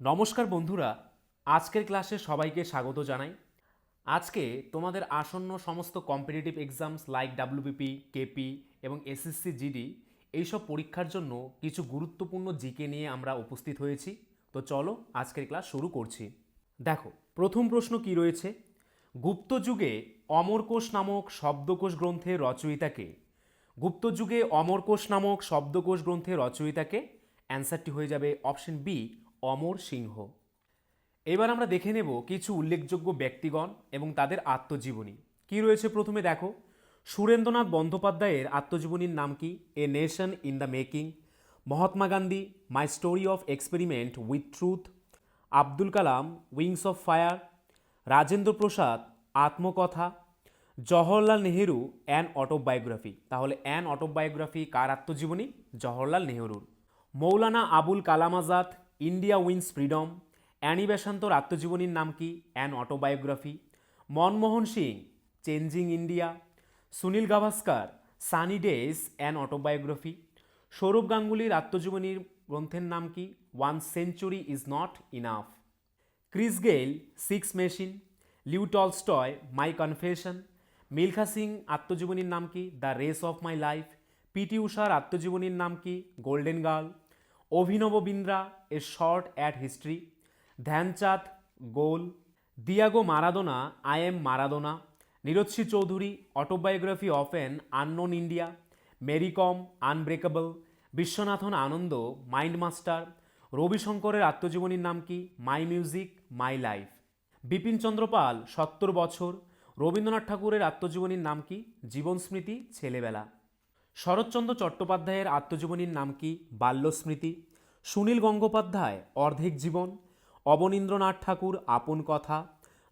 নমস্কার বন্ধুরা, আজকের ক্লাসে সবাইকে স্বাগত জানাই। আজকে তোমাদের আসন্ন সমস্ত competitive exams like WBP KP এবং এসএসসি জিডি এইসব পরীক্ষার জন্য কিছু গুরুত্বপূর্ণ জিকে নিয়ে আমরা উপস্থিত হয়েছি। তো চলো আজকের ক্লাস শুরু করছি। দেখো, প্রথম প্রশ্ন কি রয়েছে? গুপ্ত যুগে অমরকোষ নামক শব্দকোষ গ্রন্থের রচয়িতাকে গুপ্ত যুগে অমরকোষ নামক শব্দকোষ গ্রন্থের রচয়িতাকে অ্যান্সারটি হয়ে যাবে অপশন বি অমর সিংহ। এবার আমরা দেখে নেব কিছু উল্লেখযোগ্য ব্যক্তিগণ এবং তাদের আত্মজীবনী। কি রয়েছে প্রথমে দেখো? সুরেন্দ্রনাথ বন্দ্যোপাধ্যায়ের আত্মজীবনীর নাম কি? A nation in the making. Mahatma Gandhi, my story of experiment with truth. Abdul Kalam, wings of fire. Rajendra Prasad, আত্মকথা। Jawaharlal Nehru, an autobiography. তাহলে অ্যান অটোবায়োগ্রাফি কার আত্মজীবনী? Jawaharlal নেহেরুর। Maulana Abul Kalam Azad India wins freedom Annie বেসান্তর আত্মজীবনীর নাম কি? An autobiography Manmohan Singh changing India Sunil Gavaskar sunny days an autobiography Sourav গাঙ্গুলির আত্মজীবনীর গ্রন্থের নাম কি? One century is not enough Chris Gayle six machine Leo Tolstoy my confession Milkha Singh আত্মজীবনীর নাম কি? The race of my life P উষার আত্মজীবনীর নাম কি? Golden girl Abhinav Bindra a shot at history, Dhyanchand goal, Diego Maradona, I am Maradona, Nirad C Chaudhuri, autobiography of an unknown Indian Mary Kom unbreakable, Viswanathan Anand, mind master, রবিশঙ্করের আত্মজীবনীর নাম কি? My music, my life. Bipin Chandrapal সত্তর বছর, রবীন্দ্রনাথ ঠাকুরের আত্মজীবনীর নাম কি? জীবন স্মৃতি, ছেলেবেলা। শরৎচন্দ্র চট্টোপাধ্যায়ের আত্মজীবনীর নাম কি? বাল্যস্মৃতি। সুনীল গঙ্গোপাধ্যায়, অর্ধেক জীবন। অবনীন্দ্রনাথ ঠাকুর, আপন কথা।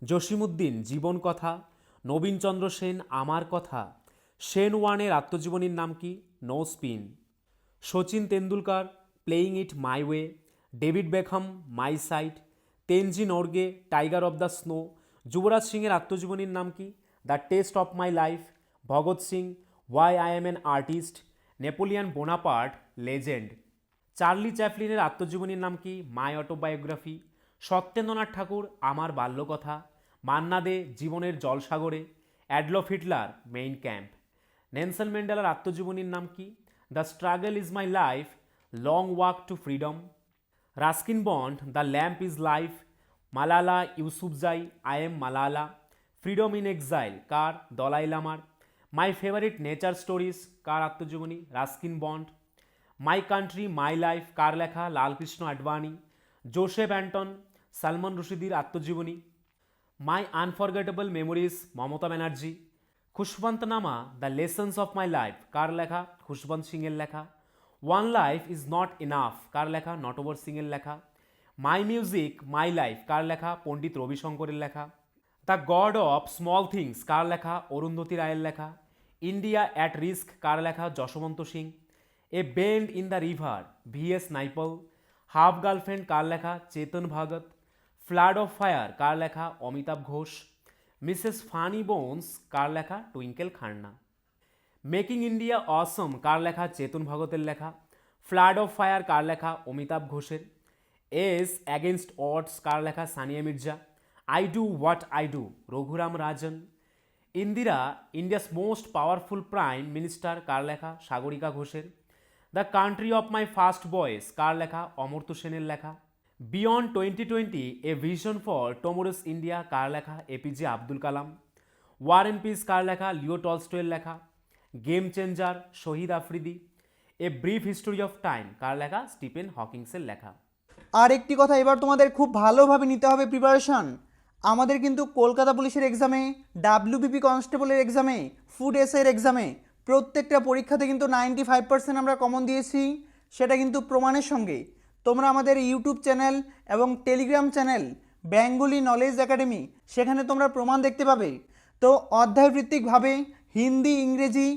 জসিমুদ্দিন জীবন কথা। নবীনচন্দ্র সেন, আমার কথা। সেন ওয়ানের আত্মজীবনীর নাম কি? No spin. Sachin Tendulkar, playing it my way. David Beckham, my side. Tenzing Norgay, tiger of the snow. Yuvraj সিংয়ের আত্মজীবনীর নাম কি? The test of my life. Bhagat Singh why I am an artist Napoleon Bonaparte legend Charlie চ্যাপলিনের আত্মজীবনীর নাম কি? মাই autobiography Satyendranath ঠাকুর, আমার বাল্যকথা. মান্না দে, জীবনের জলসাগরে. Adolf Hitler Mein Kampf Nelson ম্যান্ডেলার আত্মজীবনীর নাম কি? The struggle is my life long walk to freedom Ruskin Bond the lamp is life Malala Yousafzai I am Malala freedom in exile কার দলাই লামার মাই ফেভারিট নেচার স্টোরিজ কার আত্মজীবনী Ruskin Bond my country my life কার লেখা Lalkrishna Advani Joseph Anton Salman রশিদির আত্মজীবনী my unforgettable memories Mamata Banerjee Khushwantnama the lessons of my life কার লেখা খুশবন্ত সিংয়ের লেখা one life is not enough কার লেখা নটবর সিংয়ের লেখা মাই মিউজিক মাই লাইফ কার লেখা পণ্ডিত রবিশঙ্করের লেখা the god of small things কার লেখা অরুন্ধতী রায়ের লেখা ইন্ডিয়া অ্যাট রিস্ক কার লেখা Yashwant Singh, a bend in the river, V S Naipaul, half girlfriend কার লেখা Chetan Bhagat, flood of fire কার লেখা Amitav Ghosh, Mrs funny bones কার লেখা Twinkle Khanna. Making India awesome কার লেখা চেতন ভগতের লেখা, ফ্লাড অফ ফায়ার কার লেখা অমিতাভ ঘোষের, এস অ্যাগেনস্ট অডস কার লেখা Sania Mirza, I do what I do, Raghuram Rajan Indira, India's most powerful prime minister কার লেখা সাগরিকা ঘোষের, the country of my first boys কার লেখা অমর্ত্য সেনের লেখা, beyond twenty twenty a vision for tomorrow's India কার লেখা APJ Abdul Kalam, war and peace কার লেখা Leo টলস্টয়ের লেখা, game changer Shahid Afridi, a brief history of time কার লেখা স্টিফেন হকিংসের লেখা। আর একটি কথা এবার তোমাদের খুব ভালোভাবে নিতে হবে, প্রিপারেশন। আমাদের কিন্তু কলকাতা পুলিশের এক্সামে ডাব্লিউবিপি কনস্টেবলের এক্সামে ফুড এসের এক্সামে প্রত্যেকটা পরীক্ষাতে কিন্তু নাইনটি ফাইভ পার্সেন্ট আমরা কমন দিয়েছি। সেটা কিন্তু প্রমাণের সঙ্গে। তোমরা আমাদের ইউটিউব চ্যানেল এবং Telegram channel Bengali knowledge academy সেখানে তোমরা প্রমাণ দেখতে পাবে। তো অধ্যায়ভিত্তিকভাবে হিন্দি, ইংরেজি,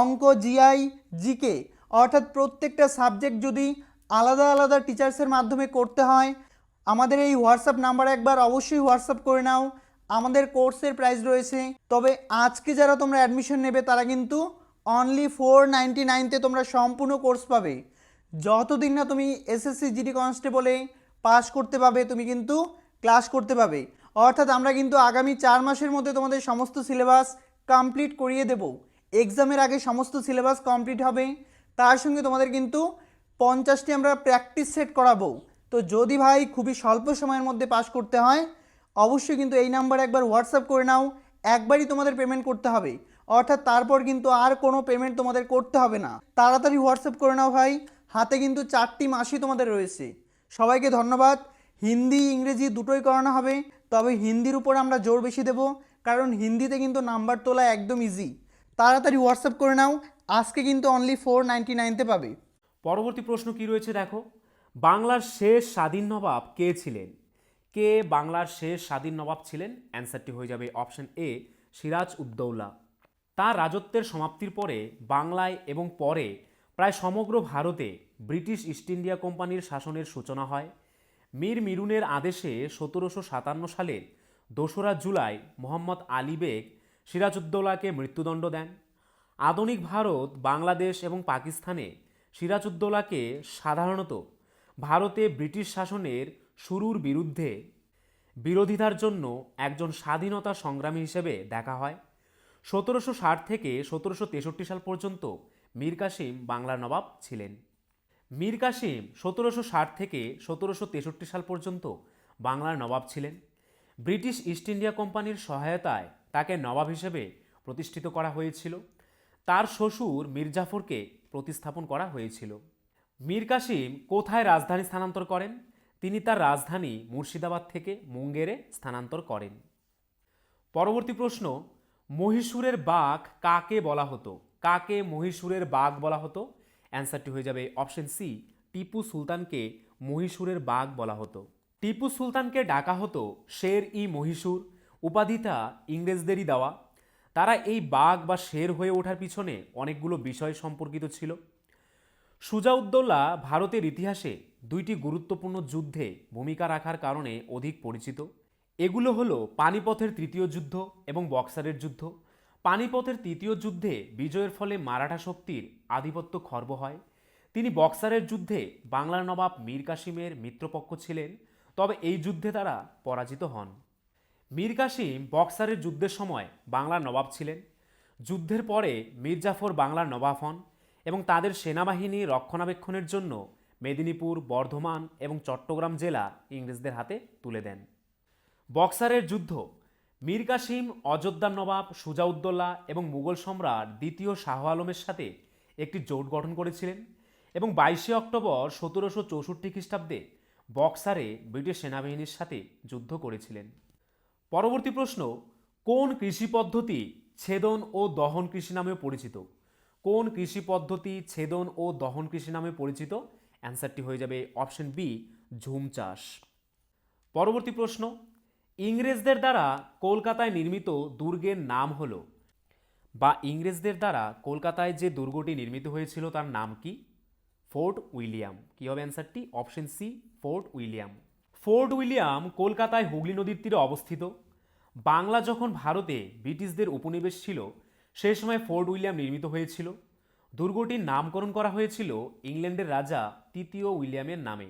অঙ্ক জিআই জিকে অর্থাৎ প্রত্যেকটা সাবজেক্ট যদি আলাদা আলাদা টিচার্সের মাধ্যমে করতে হয় আমাদের এই হোয়াটসঅ্যাপ নাম্বার একবার অবশ্যই হোয়াটসঅ্যাপ করে নাও। আমাদের কোর্সের প্রাইস রয়েছে। তবে আজকে যারা তোমরা অ্যাডমিশন নেবে, তারা কিন্তু অনলি ফোর নাইনটি নাইনতে তোমরা সম্পূর্ণ কোর্স পাবে। যতদিন না তুমি এসএসসি জিডি কনস্টেবলে পাস করতে পাবে, তুমি কিন্তু ক্লাস করতে পাবে। অর্থাৎ আমরা কিন্তু আগামী চার মাসের মধ্যে তোমাদের সমস্ত সিলেবাস কমপ্লিট করিয়ে দেব। এক্সামের আগে সমস্ত সিলেবাস কমপ্লিট হবে। তার সঙ্গে তোমাদের কিন্তু পঞ্চাশটি আমরা প্র্যাকটিস সেট করাবো। তো যদি ভাই খুবই স্বল্প সময়ের মধ্যে পাস করতে হয়, অবশ্যই কিন্তু এই নাম্বারে একবার হোয়াটসঅ্যাপ করে নাও, একবারই তোমাদের পেমেন্ট করতে হবে। অর্থাৎ তারপর কিন্তু আর কোনো পেমেন্ট তোমাদের করতে হবে না। তাড়াতাড়ি হোয়াটসঅ্যাপ করে নাও ভাই, হাতে কিন্তু চারটি মাসই তোমাদের রয়েছে। সবাইকে ধন্যবাদ। হিন্দি, ইংরেজি দুটোই করানো হবে। তবে হিন্দির উপর আমরা জোর বেশি দেব, কারণ হিন্দিতে কিন্তু নাম্বার তোলা একদম ইজি তাড়াতাড়ি হোয়াটসঅ্যাপ করে নাও, আজকে কিন্তু অনলি ফোর নাইনটি নাইনতে পাবে। পরবর্তী প্রশ্ন কি রয়েছে দেখো। বাংলার শেষ স্বাধীন নবাব কে ছিলেন? কে বাংলার শেষ স্বাধীন নবাব ছিলেন? অ্যান্সারটি হয়ে যাবে অপশন এ, সিরাজ উদ্দৌলা। তার রাজত্বের সমাপ্তির পরে বাংলায় এবং পরে প্রায় সমগ্র ভারতে ব্রিটিশ ইস্ট ইন্ডিয়া কোম্পানির শাসনের সূচনা হয়। মীর মিরুনের আদেশে সতেরোশো সাতান্ন সালের দোসরা জুলাই মোহাম্মদ আলী বেগ সিরাজউদ্দৌলাকে মৃত্যুদণ্ড দেন। আধুনিক ভারত, বাংলাদেশ এবং পাকিস্তানে সিরাজউদ্দৌলাকে সাধারণত ভারতে ব্রিটিশ শাসনের শুরুর বিরুদ্ধে বিরোধিতার জন্য একজন স্বাধীনতা সংগ্রামী হিসেবে দেখা হয়। সতেরোশো ষাট থেকে সতেরোশো তেষট্টি সাল পর্যন্ত মীর কাসিম বাংলার নবাব ছিলেন। মীর কাসিম সতেরোশো ষাট থেকে সতেরোশো তেষট্টি সাল পর্যন্ত বাংলার নবাব ছিলেন। ব্রিটিশ ইস্ট ইন্ডিয়া কোম্পানির সহায়তায় তাকে নবাব হিসেবে প্রতিষ্ঠিত করা হয়েছিল। তার শ্বশুর মীর জাফরকে প্রতিস্থাপন করা হয়েছিল। মীর কাসিম কোথায় রাজধানী স্থানান্তর করেন? তিনি তার রাজধানী মুর্শিদাবাদ থেকে মুঙ্গেরে স্থানান্তর করেন। পরবর্তী প্রশ্ন, মহীশূরের বাঘ কাকে বলা হতো? কাকে মহীশূরের বাঘ বলা হতো? অ্যান্সারটি হয়ে যাবে অপশন সি টিপু সুলতানকে মহীশূরের বাঘ বলা হতো। টিপু সুলতানকে ডাকা হতো শের ই মহীশূর, উপাধিটা ইংরেজদেরই দেওয়া। তারা এই বাঘ বা শের হয়ে ওঠার পিছনে অনেকগুলো বিষয় সম্পর্কিত ছিল। সুজাউদ্দৌলা ভারতের ইতিহাসে দুইটি গুরুত্বপূর্ণ যুদ্ধে ভূমিকা রাখার কারণে অধিক পরিচিত। এগুলো হলো পানিপথের তৃতীয় যুদ্ধ এবং বক্সারের যুদ্ধ। পানিপথের তৃতীয় যুদ্ধে বিজয়ের ফলে মারাঠা শক্তির আধিপত্য খর্ব হয়। তিনি বক্সারের যুদ্ধে বাংলার নবাব মীর কাসিমের মিত্রপক্ষ ছিলেন, তবে এই যুদ্ধে তারা পরাজিত হন। মীর কাসিম বক্সারের যুদ্ধের সময় বাংলার নবাব ছিলেন। যুদ্ধের পরে মীর জাফর বাংলার নবাব হন। এবং তাদের সেনাবাহিনী রক্ষণাবেক্ষণের জন্য মেদিনীপুর, বর্ধমান এবং চট্টগ্রাম জেলা ইংরেজদের হাতে তুলে দেন। বক্সারের যুদ্ধ, মীর কাসিম অযোধ্যার নবাব, সুজাউদ্দৌলা এবং মুঘল সম্রাট দ্বিতীয় শাহ আলমের সাথে একটি জোট গঠন করেছিলেন এবং বাইশে অক্টোবর সতেরোশো চৌষট্টি খ্রিস্টাব্দে বক্সারে ব্রিটিশ সেনাবাহিনীর সাথে যুদ্ধ করেছিলেন। পরবর্তী প্রশ্ন, কোন কৃষি পদ্ধতি ছেদন ও দহন কৃষি নামে পরিচিত? কোন কৃষি পদ্ধতি ছেদন ও দহন কৃষি নামে পরিচিত? অ্যান্সারটি হয়ে যাবে অপশন বি, ঝুম চাষ। পরবর্তী প্রশ্ন, ইংরেজদের দ্বারা কলকাতায় নির্মিত দুর্গের নাম হল। বা ইংরেজদের দ্বারা কলকাতায় যে দুর্গটি নির্মিত হয়েছিল তার নাম কি? Fort William. কী হবে অ্যান্সারটি? Option C, Fort William. Fort William কলকাতায় হুগলি নদীর তীরে অবস্থিত। বাংলা যখন ভারতে ব্রিটিশদের উপনিবেশ ছিল সেই সময় ফোর্ট উইলিয়াম নির্মিত হয়েছিল। দুর্গটির নামকরণ করা হয়েছিল ইংল্যান্ডের রাজা তৃতীয় উইলিয়ামের নামে।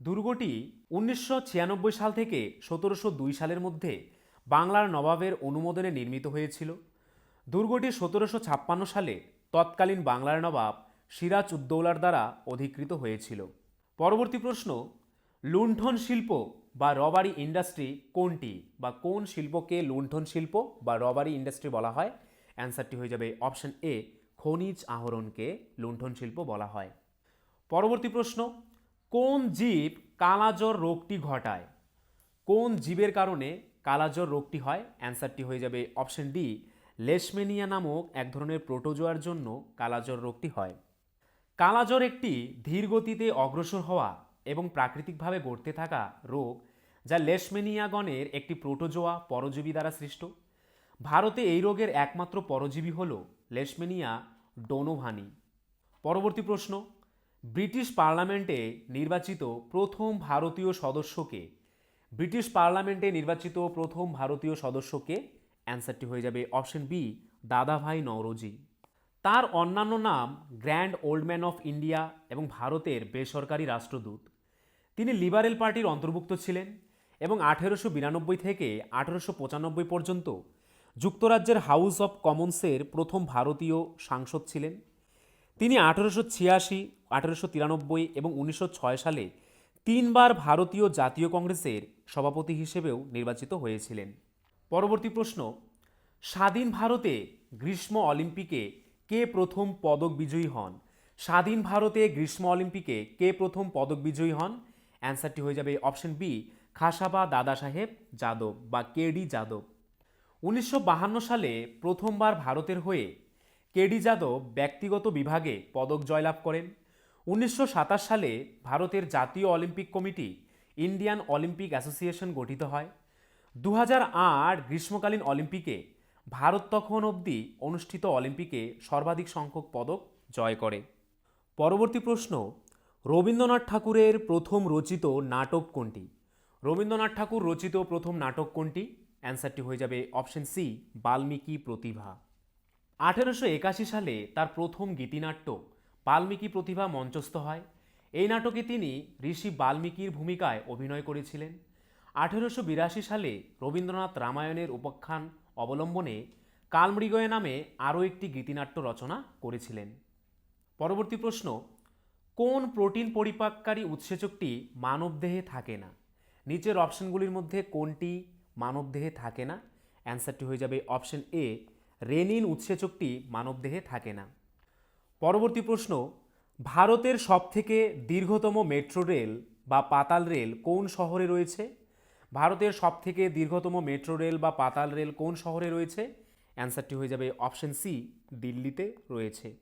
দুর্গটি উনিশশো ছিয়ানব্বই সাল থেকে সতেরোশো দুই সালের মধ্যে বাংলার নবাবের অনুমোদনে নির্মিত হয়েছিল। দুর্গটি সতেরোশো ছাপ্পান্ন সালে তৎকালীন বাংলার নবাব সিরাজ উদ্দৌলার দ্বারা অধিকৃত হয়েছিল। পরবর্তী প্রশ্ন, লুণ্ঠন শিল্প বা রবারি ইন্ডাস্ট্রি কোনটি বা কোন শিল্পকে লুণ্ঠন শিল্প বা রবারি ইন্ডাস্ট্রি বলা হয়? অ্যান্সারটি হয়ে যাবে অপশন এ খনিজ আহরণকে লুণ্ঠন শিল্প বলা হয়। পরবর্তী প্রশ্ন, কোন জীব কালাজ্বর রোগটি ঘটায়? কোন জীবের কারণে কালাজ্বর রোগটি হয়? অ্যান্সারটি হয়ে যাবে অপশন ডি, লেশমেনিয়া নামক এক ধরনের প্রোটোজোয়ার জন্য কালাজ্বর রোগটি হয়। কালাজ্বর একটি ধীর গতিতে অগ্রসর হওয়া এবং প্রাকৃতিকভাবে গড়তে থাকা রোগ যা লেশমেনিয়াগণের একটি প্রোটোজোয়া পরজীবী দ্বারা সৃষ্ট। ভারতে এই রোগের একমাত্র পরজীবী হল লেশমেনিয়া ডোনোভানি। পরবর্তী প্রশ্ন, ব্রিটিশ পার্লামেন্টে নির্বাচিত প্রথম ভারতীয় সদস্যকে, ব্রিটিশ পার্লামেন্টে নির্বাচিত প্রথম ভারতীয় সদস্যকে অ্যান্সারটি হয়ে যাবে অপশন বি দাদাভাই নওরোজি। তার অন্যান্য নাম গ্র্যান্ড ওল্ডম্যান অফ ইন্ডিয়া এবং ভারতের বেসরকারি রাষ্ট্রদূত। তিনি লিবারেল পার্টির অন্তর্ভুক্ত ছিলেন এবং আঠেরোশো বিরানব্বই থেকে আঠেরোশো পঁচানব্বই পর্যন্ত যুক্তরাজ্যের হাউস অব কমন্সের প্রথম ভারতীয় সাংসদ ছিলেন। তিনি আঠেরোশো ছিয়াশি, আঠেরোশো তিরানব্বই এবং উনিশশো ছয় সালে তিনবার ভারতীয় জাতীয় কংগ্রেসের সভাপতি হিসেবেও নির্বাচিত হয়েছিলেন। পরবর্তী প্রশ্ন, স্বাধীন ভারতে গ্রীষ্ম অলিম্পিকে কে প্রথম পদক বিজয়ী হন? স্বাধীন ভারতে গ্রীষ্ম অলিম্পিকে কে প্রথম পদক বিজয়ী হন? অ্যান্সারটি হয়ে যাবে অপশন বি, খাসাবা দাদা সাহেব যাদব বা কেডি যাদব। উনিশশো সালে প্রথমবার ভারতের হয়ে কেডি যাদব ব্যক্তিগত বিভাগে পদক জয়লাভ করেন। উনিশশো সাতাশ সালে ভারতের জাতীয় Olympic committee Indian Olympic association গঠিত হয়। দু গ্রীষ্মকালীন অলিম্পিকে ভারত তখন অবধি অনুষ্ঠিত অলিম্পিকে সর্বাধিক সংখ্যক পদক জয় করে। পরবর্তী প্রশ্ন, রবীন্দ্রনাথ ঠাকুরের প্রথম রচিত নাটক কোনটি? রবীন্দ্রনাথ ঠাকুর রচিত প্রথম নাটক কোনটি? অ্যান্সারটি হয়ে যাবে অপশন সি, বাল্মীকি প্রতিভা। আঠেরোশো একাশি সালে তার প্রথম গীতিনাট্য, বাল্মীকি প্রতিভা মঞ্চস্থ হয়। এই নাটকে তিনি ঋষি বাল্মীকির ভূমিকায় অভিনয় করেছিলেন। আঠেরোশো বিরাশি সালে রবীন্দ্রনাথ রামায়ণের উপাখ্যান অবলম্বনে কালমৃগয় নামে আরও একটি গীতিনাট্য রচনা করেছিলেন। পরবর্তী প্রশ্ন, কোন প্রোটিন পরিপাককারী উৎসেচকটি মানবদেহে থাকে না? নিচের অপশনগুলির মধ্যে কোনটি মানবদেহে থাকে না। অ্যান্সারটি হয়ে যাবে অপশন এ, রেনিন উৎসেচকটি মানবদেহে থাকে না। পরবর্তী প্রশ্ন, ভারতের সবথেকে দীর্ঘতম মেট্রো রেল বা পাতাল রেল কোন শহরে রয়েছে? ভারতের সবথেকে দীর্ঘতম মেট্রো রেল বা পাতাল রেল কোন শহরে রয়েছে? অ্যান্সারটি হয়ে যাবে অপশন সি, দিল্লিতে রয়েছে।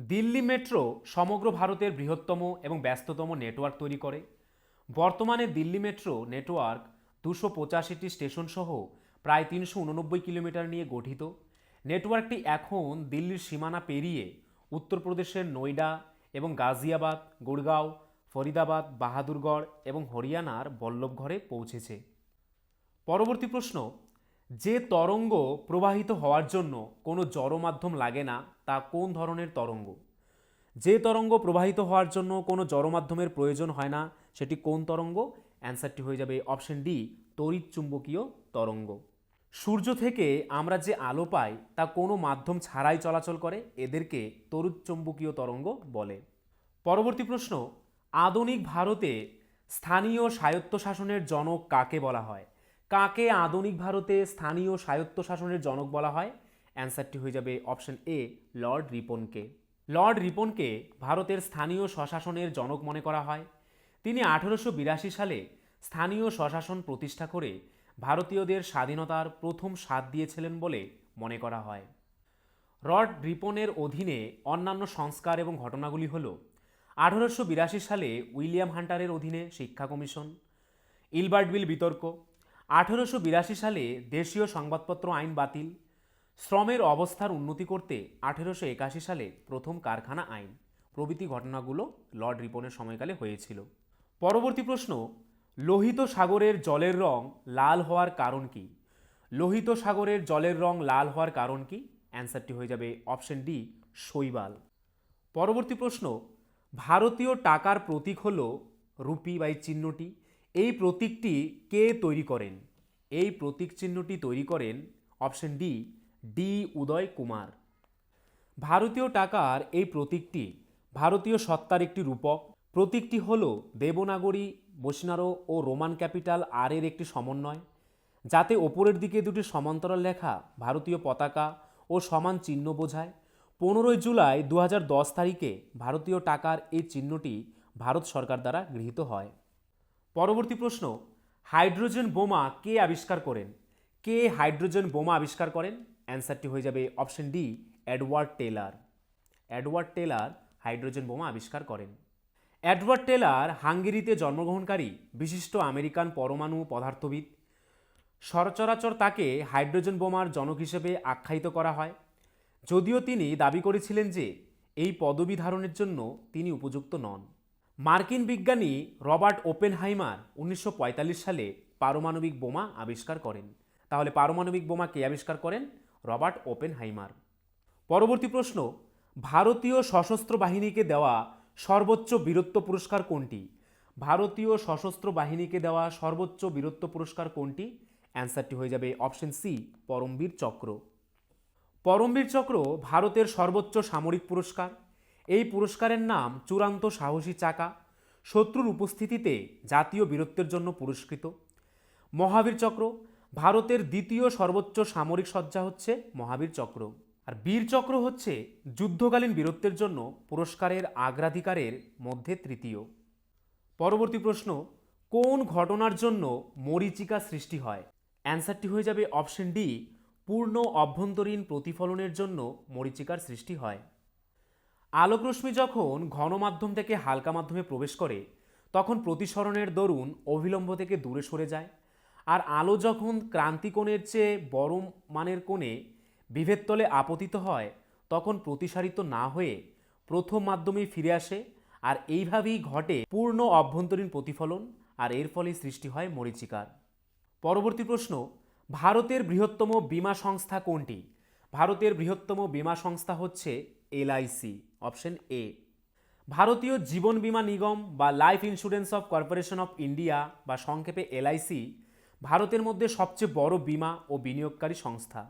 দিল্লি মেট্রো সমগ্র ভারতের বৃহত্তম এবং ব্যস্ততম নেটওয়ার্ক তৈরি করে। বর্তমানে দিল্লি মেট্রো নেটওয়ার্ক দুশো পঁচাশিটি স্টেশন সহ প্রায় তিনশো উননব্বই কিলোমিটার নিয়ে গঠিত। নেটওয়ার্কটি এখন দিল্লির সীমানা পেরিয়ে উত্তরপ্রদেশের নয়ডা এবং গাজিয়াবাদ, গুড়গাঁও, ফরিদাবাদ, বাহাদুরগড় এবং হরিয়ানার বল্লভঘরে পৌঁছেছে। পরবর্তী প্রশ্ন, যে তরঙ্গ প্রবাহিত হওয়ার জন্য কোনো জড় মাধ্যম লাগে না, তা কোন ধরনের তরঙ্গ? যে তরঙ্গ প্রবাহিত হওয়ার জন্য কোনো জড় মাধ্যমের প্রয়োজন হয় না, সেটি কোন তরঙ্গ? অ্যান্সারটি হয়ে যাবে অপশন ডি, তড়িৎ চুম্বকীয় তরঙ্গ। সূর্য থেকে আমরা যে আলো পাই, তা কোনো মাধ্যম ছাড়াই চলাচল করে, এদেরকে তড়িৎ চুম্বকীয় তরঙ্গ বলে। পরবর্তী প্রশ্ন, আধুনিক ভারতে স্থানীয় স্বায়ত্তশাসনের জনক কাকে বলা হয়? কাকে আধুনিক ভারতে স্থানীয় স্বায়ত্তশাসনের জনক বলা হয়? অ্যান্সারটি হয়ে যাবে অপশন এ, লর্ড রিপনকে। লর্ড রিপনকে ভারতের স্থানীয় স্বশাসনের জনক মনে করা হয়। তিনি আঠেরোশো বিরাশি সালে স্থানীয় স্বশাসন প্রতিষ্ঠা করে ভারতীয়দের স্বাধীনতার প্রথম স্বাদ দিয়েছিলেন বলে মনে করা হয়। রড রিপনের অধীনে অন্যান্য সংস্কার এবং ঘটনাগুলি হল, আঠারোশো বিরাশি সালে উইলিয়াম হান্টারের অধীনে শিক্ষা কমিশন, ইলবার্ট বিল বিতর্ক, আঠারোশো বিরাশি সালে দেশীয় সংবাদপত্র আইন বাতিল, শ্রমের অবস্থার উন্নতি করতে আঠেরোশো একাশি সালে প্রথম কারখানা আইন প্রভৃতি ঘটনাগুলো লর্ড রিপনের সময়কালে হয়েছিল। পরবর্তী প্রশ্ন, লোহিত সাগরের জলের রং লাল হওয়ার কারণ কি? লোহিত সাগরের জলের রং লাল হওয়ার কারণ কি? অ্যান্সারটি হয়ে যাবে অপশন ডি, শৈবাল। পরবর্তী প্রশ্ন, ভারতীয় টাকার প্রতীক হল রুপি বা চিহ্নটি। এই প্রতীকটি কে তৈরি করেন? এই প্রতীক চিহ্নটি তৈরি করেন option D D Uday Kumar. ভারতীয় টাকার এই প্রতীকটি ভারতীয় সত্তার একটি রূপক। প্রতীকটি হল দেবনাগরী, বসনারো ও রোমান ক্যাপিটাল আর এর একটি সমন্বয়, যাতে ওপরের দিকে দুটি সমান্তরাল লেখা ভারতীয় পতাকা ও সমান চিহ্ন বোঝায়। পনেরোই জুলাই দু হাজার দশ তারিখে ভারতীয় টাকার এই চিহ্নটি ভারত সরকার দ্বারা গৃহীত হয়। পরবর্তী প্রশ্ন, হাইড্রোজেন বোমা কে আবিষ্কার করেন? কে হাইড্রোজেন বোমা আবিষ্কার করেন? অ্যান্সারটি হয়ে যাবে option D, Edward Teller. Edward Teller hydrogen বোমা আবিষ্কার করেন। এডওয়ার্ড টেলার হাঙ্গেরিতে জন্মগ্রহণকারী, বিশিষ্ট আমেরিকান পরমাণু পদার্থবিদ। সরচরাচর তাকে হাইড্রোজেন বোমার জনক হিসেবে আখ্যায়িত করা হয়। যদিও তিনি দাবি করেছিলেন যে, এই পদবি ধারণের জন্য তিনি উপযুক্ত নন। মার্কিন বিজ্ঞানী রবার্ট ওপেনহাইমার উনিশশো পঁয়তাল্লিশ সালে পারমাণবিক বোমা আবিষ্কার করেন। তাহলে পারমাণবিক বোমা কে আবিষ্কার করেন? Robert Oppenheimer. পরবর্তী প্রশ্ন, ভারতীয় সশস্ত্র বাহিনীকে দেওয়া সর্বোচ্চ বীরত্ব পুরস্কার কোনটি? ভারতীয় সশস্ত্র বাহিনীকে দেওয়া সর্বোচ্চ বীরত্ব পুরস্কার কোনটি? অ্যান্সারটি হয়ে যাবে অপশন সি, পরমবীর চক্র। পরমবীর চক্র ভারতের সর্বোচ্চ সামরিক পুরস্কার। এই পুরস্কারের নাম চূড়ান্ত সাহসী চাকা, শত্রুর উপস্থিতিতে জাতীয় বীরত্বের জন্য পুরস্কৃত। মহাবীর চক্র, ভারতের দ্বিতীয় সর্বোচ্চ সামরিক সজ্জা হচ্ছে মহাবীর চক্র। আর বীরচক্র হচ্ছে যুদ্ধকালীন বীরত্বের জন্য পুরস্কারের অগ্রাধিকারের মধ্যে তৃতীয়। পরবর্তী প্রশ্ন, কোন ঘটনার জন্য মরীচিকা সৃষ্টি হয়? অ্যান্সারটি হয়ে যাবে অপশন ডি, পূর্ণ অভ্যন্তরীণ প্রতিফলনের জন্য মরীচিকার সৃষ্টি হয়। আলোকরশ্মি যখন ঘন মাধ্যম থেকে হালকা মাধ্যমে প্রবেশ করে, তখন প্রতিসরণের দরুন অভিলম্ব থেকে দূরে সরে যায়। আর আলো যখন ক্রান্তিকোণের চেয়ে বড় মানের কোণে বিভেদ তলে আপতিত হয়, তখন প্রতিসারিত না হয়ে প্রথম মাধ্যমেই ফিরে আসে, আর এইভাবেই ঘটে পূর্ণ অভ্যন্তরীণ প্রতিফলন, আর এর ফলে সৃষ্টি হয় মরিচিকার পরবর্তী প্রশ্ন, ভারতের বৃহত্তম বীমা সংস্থা কোনটি? ভারতের বৃহত্তম বীমা সংস্থা হচ্ছে এলআইসি অপশন এ। ভারতীয় জীবন বীমা নিগম বা life insurance of corporation of India বা সংক্ষেপে এলআইসি ভারতের মধ্যে সবচেয়ে বড় বীমা ও বিনিয়োগকারী সংস্থা।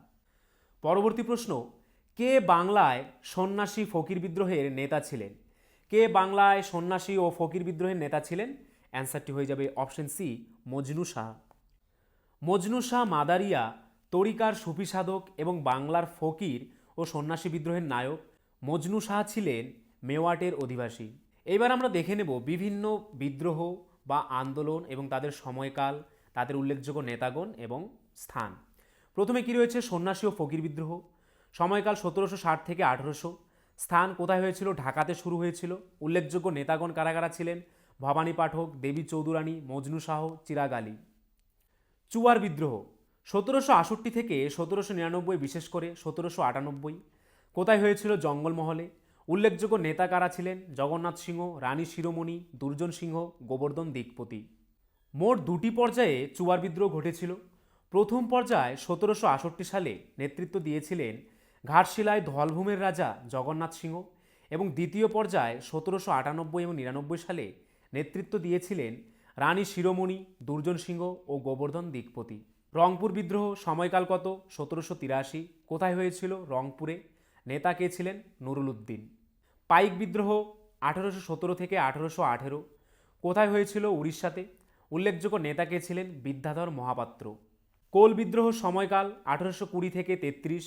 পরবর্তী প্রশ্ন, কে বাংলায় সন্ন্যাসী ফকির বিদ্রোহের নেতা ছিলেন? কে বাংলায় সন্ন্যাসী ও ফকির বিদ্রোহের নেতা ছিলেন? অ্যান্সারটি হয়ে যাবে অপশন সি, মজনু শাহ। মজনু শাহ মাদারিয়া, তরিকার সুফি সাধক এবং বাংলার ফকির ও সন্ন্যাসী বিদ্রোহের নায়ক। মজনু শাহ ছিলেন মেওয়াটের অধিবাসী। এবার আমরা দেখে নেব বিভিন্ন বিদ্রোহ বা আন্দোলন এবং তাদের সময়কাল, তাদের উল্লেখযোগ্য নেতাগণ এবং স্থান। প্রথমে কি রয়েছে? সন্ন্যাসী ও ফকির বিদ্রোহ। সময়কাল সতেরোশো ষাট থেকে আঠেরোশো। স্থান কোথায় হয়েছিল? ঢাকাতে শুরু হয়েছিল। উল্লেখযোগ্য নেতাগণ কারা কারা ছিলেন? ভবানী পাঠক, দেবী চৌধুরানী মজনু শাহ, চিরাগ আলী। চুয়ার বিদ্রোহ। সতেরোশো আষট্টি থেকে সতেরোশো নিরানব্বই বিশেষ করে সতেরোশো আটানব্বই। কোথায় হয়েছিল? জঙ্গলমহলে। উল্লেখযোগ্য নেতা কারা ছিলেন? জগন্নাথ সিংহ, রানী শিরোমণি, দুর্জন সিংহ, গোবর্ধন দিকপতি মোট দুটি পর্যায়ে চুয়ার বিদ্রোহ ঘটেছিল। প্রথম পর্যায়ে সতেরোশো আষট্টি সালে নেতৃত্ব দিয়েছিলেন ঘাটশিলায় ধলভূমের রাজা জগন্নাথ সিংহ এবং দ্বিতীয় পর্যায়ে সতেরোশো আটানব্বই এবং নিরানব্বই সালে নেতৃত্ব দিয়েছিলেন রানী শিরোমণি, দুর্জন সিংহ ও গোবর্ধন দিকপতি রংপুর বিদ্রোহ সময়কাল কত? সতেরোশো তিরাশি। কোথায় হয়েছিল রংপুরে? নেতা কে ছিলেন? নুরুল উদ্দিন। পাইক বিদ্রোহ আঠেরোশো সতেরো থেকে আঠেরোশো আঠেরো। কোথায় হয়েছিল উড়িষ্যাতে? উল্লেখযোগ্য নেতা কে ছিলেন? বিদ্যাধর মহাপাত্র। কোল বিদ্রোহ সময়কাল আঠেরোশো কুড়ি থেকে তেত্রিশ।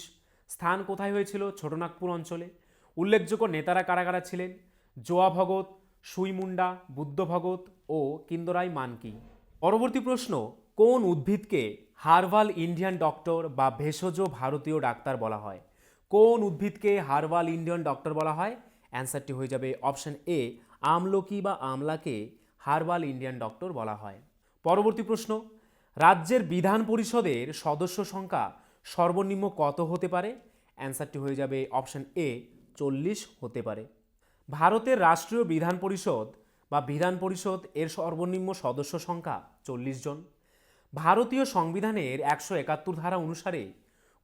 স্থান কোথায় হয়েছিল? ছোটনাগপুর অঞ্চলে। উল্লেখযোগ্য নেতারা কারা কারা ছিলেন? জোয়া ভগত সুইমুন্ডা বুদ্ধ ভগত ও কিন্দরাই মানকি। পরবর্তী প্রশ্ন, কোন উদ্ভিদকে হার্বাল ইন্ডিয়ান ডক্টর বা ভেষজ ভারতীয় ডাক্তার বলা হয়? কোন উদ্ভিদকে হার্বাল ইন্ডিয়ান ডক্টর বলা হয়? অ্যান্সারটি হয়ে যাবে অপশন এ, আমলকি বা আমলাকে হার্বাল ইন্ডিয়ান ডক্টর বলা হয়। পরবর্তী প্রশ্ন রাজ্যের বিধান পরিষদের সদস্য সংখ্যা সর্বনিম্ন কত হতে পারে? অ্যান্সারটি হয়ে যাবে অপশন এ, চল্লিশ হতে পারে। ভারতের রাষ্ট্রীয় বিধান পরিষদ বা বিধান পরিষদ এর সর্বনিম্ন সদস্য সংখ্যা চল্লিশ জন। ভারতীয় সংবিধানের একশো একাত্তর ধারা অনুসারে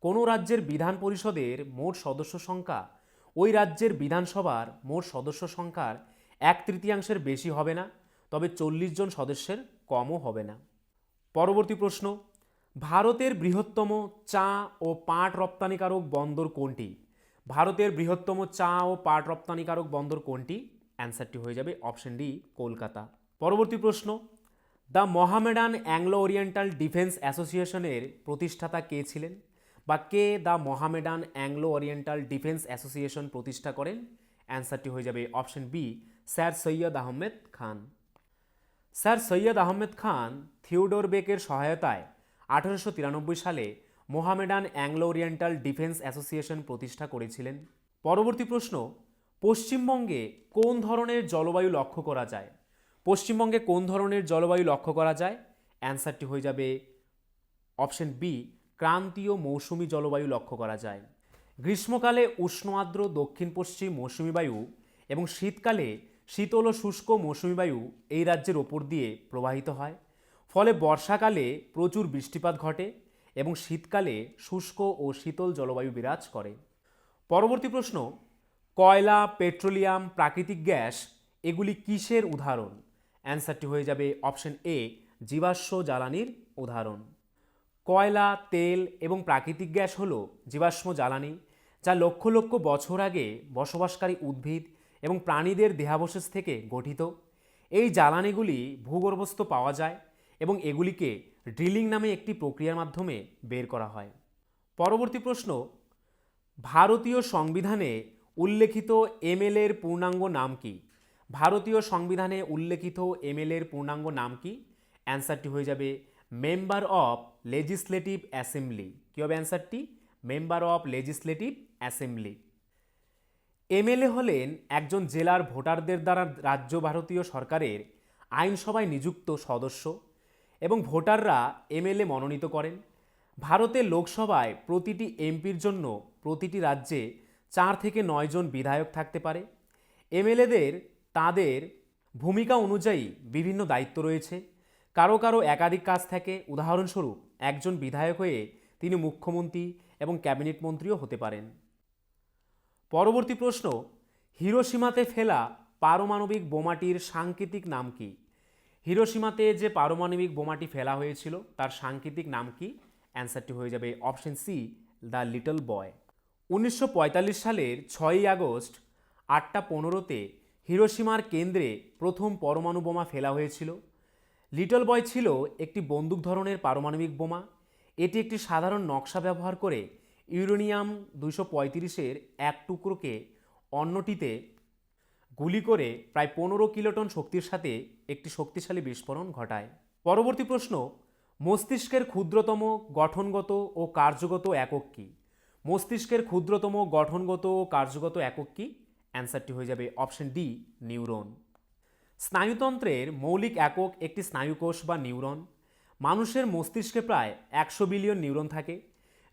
কোনো রাজ্যের বিধান পরিষদের মোট সদস্য সংখ্যা ওই রাজ্যের বিধানসভার মোট সদস্য সংখ্যার এক তৃতীয়াংশের বেশি হবে না, তবে চল্লিশ জন সদস্যের কমও হবে না। পরবর্তী প্রশ্ন, ভারতের বৃহত্তম চা ও পাট রপ্তানিকারক বন্দর কোনটি? ভারতের বৃহত্তম চা ও পাট রপ্তানিকারক বন্দর কোনটি? অ্যান্সারটি হয়ে যাবে অপশন ডি, কলকাতা। পরবর্তী প্রশ্ন, the Mohammedan Anglo Oriental defence অ্যাসোসিয়েশনের প্রতিষ্ঠাতা কে ছিলেন বা কে the Mohammedan Anglo Oriental defence association প্রতিষ্ঠা করেন? অ্যান্সারটি হয়ে যাবে option B, sir Syed Ahmed Khan. Sir Syed Ahmed Khan Theodore বেকের সহায়তায় আঠারোশো তিরানব্বই সালে Mohammedan Anglo Oriental defence association প্রতিষ্ঠা করেছিলেন। পরবর্তী প্রশ্ন, পশ্চিমবঙ্গে কোন ধরনের জলবায়ু লক্ষ্য করা যায়? পশ্চিমবঙ্গে কোন ধরনের জলবায়ু লক্ষ্য করা যায়? অ্যান্সারটি হয়ে যাবে অপশন বি, ক্রান্তীয় মৌসুমি জলবায়ু লক্ষ্য করা যায়। গ্রীষ্মকালে উষ্ণ আর্দ্র দক্ষিণ পশ্চিম মৌসুমি বায়ু এবং শীতকালে শীতল ও শুষ্ক মৌসুমি বায়ু এই রাজ্যের ওপর দিয়ে প্রবাহিত হয়। ফলে বর্ষাকালে প্রচুর বৃষ্টিপাত ঘটে এবং শীতকালে শুষ্ক ও শীতল জলবায়ু বিরাজ করে। পরবর্তী প্রশ্ন, কয়লা, পেট্রোলিয়াম, প্রাকৃতিক গ্যাস, এগুলি কিসের উদাহরণ? অ্যান্সারটি হয়ে যাবে অপশন এ, জীবাশ্ম জ্বালানির উদাহরণ। কয়লা, তেল এবং প্রাকৃতিক গ্যাস হল জীবাশ্ম জ্বালানি, যা লক্ষ লক্ষ বছর আগে বসবাসকারী উদ্ভিদ এবং প্রাণীদের দেহাবশেষ থেকে গঠিত। এই জ্বালানিগুলি ভূগর্ভস্থ পাওয়া যায় এবং এগুলিকে ড্রিলিং নামে একটি প্রক্রিয়ার মাধ্যমে বের করা হয়। পরবর্তী প্রশ্ন, ভারতীয় সংবিধানে উল্লেখিত এমএলএর পূর্ণাঙ্গ নাম কি? ভারতীয় সংবিধানে উল্লেখিত এমএলএর পূর্ণাঙ্গ নাম কি? অ্যান্সারটি হয়ে যাবে, মেম্বার অফ লেজিসলেটিভ অ্যাসেম্বলি। কী হবে অ্যান্সারটি? Member of legislative assembly. MLA হলেন একজন জেলার ভোটারদের দ্বারা রাজ্য ভারতীয় সরকারের আইনসভায় নিযুক্ত সদস্য। এবং ভোটাররা এমএলএ মনোনীত করেন। ভারতের লোকসভায় প্রতিটি এমপির জন্য প্রতিটি রাজ্যে চার থেকে নয় জন বিধায়ক থাকতে পারে। এমএলএদের, তাদের ভূমিকা অনুযায়ী বিভিন্ন দায়িত্ব রয়েছে। কারও কারও একাধিক কাজ থাকে। উদাহরণস্বরূপ, একজন বিধায়ক হয়ে তিনি মুখ্যমন্ত্রী এবং ক্যাবিনেট মন্ত্রীও হতে পারেন। পরবর্তী প্রশ্ন, হিরোসীমাতে ফেলা পারমাণবিক বোমাটির সাংকেতিক নাম কি? হিরোসীমাতে যে পারমাণবিক বোমাটি ফেলা হয়েছিল, তার সাংকেতিক নাম কি? অ্যান্সারটি হয়ে যাবে option C, the little boy. উনিশশো পঁয়তাল্লিশ সালের ছয়ই আগস্ট, আটটা পনেরোতে হিরোসীমার কেন্দ্রে প্রথম পরমাণু বোমা ফেলা হয়েছিল। লিটল বয় ছিল একটি বন্দুক ধরনের পারমাণবিক বোমা। এটি একটি সাধারণ নকশা ব্যবহার করে ইউরেনিয়াম দুইশো পঁয়ত্রিশের এক টুকরোকে অন্যটিতে গুলি করে প্রায় পনেরো কিলোটন শক্তির সাথে একটি শক্তিশালী বিস্ফোরণ ঘটায়। পরবর্তী প্রশ্ন, মস্তিষ্কের ক্ষুদ্রতম, গঠনগত ও কার্যগত একক কী? মস্তিষ্কের ক্ষুদ্রতম, গঠনগত ও কার্যগত একক কী? অ্যান্সারটি হয়ে যাবে অপশন ডি, নিউরন। স্নায়ুতন্ত্রের মৌলিক একক একটি স্নায়ুকোষ বা নিউরন। মানুষের মস্তিষ্কে প্রায় একশো বিলিয়ন নিউরন থাকে।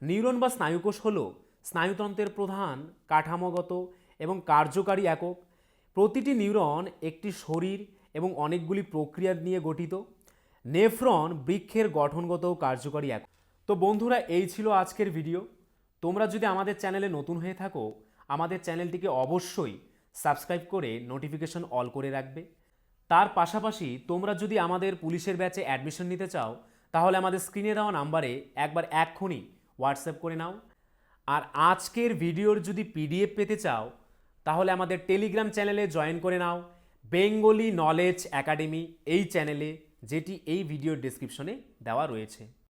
নিউরন বা স্নায়ুকোষ হল স্নায়ুতন্ত্রের প্রধান কাঠামোগত এবং কার্যকারী একক। প্রতিটি নিউরন একটি শরীর এবং অনেকগুলি প্রক্রিয়া নিয়ে গঠিত। নেফ্রন বৃক্ষের গঠনগত কার্যকারী একক তো বন্ধুরা, এই ছিল আজকের ভিডিও। তোমরা যদি আমাদের চ্যানেলে নতুন হয়ে থাকো, আমাদের চ্যানেলটিকে অবশ্যই সাবস্ক্রাইব করে নোটিফিকেশন অল করে রাখবে। তার পাশাপাশি তোমরা যদি আমাদের পুলিশের ব্যাচে অ্যাডমিশন নিতে চাও, তাহলে আমাদের স্ক্রিনে দেওয়া নাম্বারে একবার এক্ষুনি হোয়াটসঅ্যাপ করে নাও। আর আজকের ভিডিওর যদি পিডিএফ পেতে চাও তাহলে আমাদের টেলিগ্রাম চ্যানেলে জয়েন করে নাও। বেঙ্গলি নলেজ একাডেমি এই চ্যানেলে যেটি এই ভিডিওর ডিসক্রিপশনে দেওয়া রয়েছে।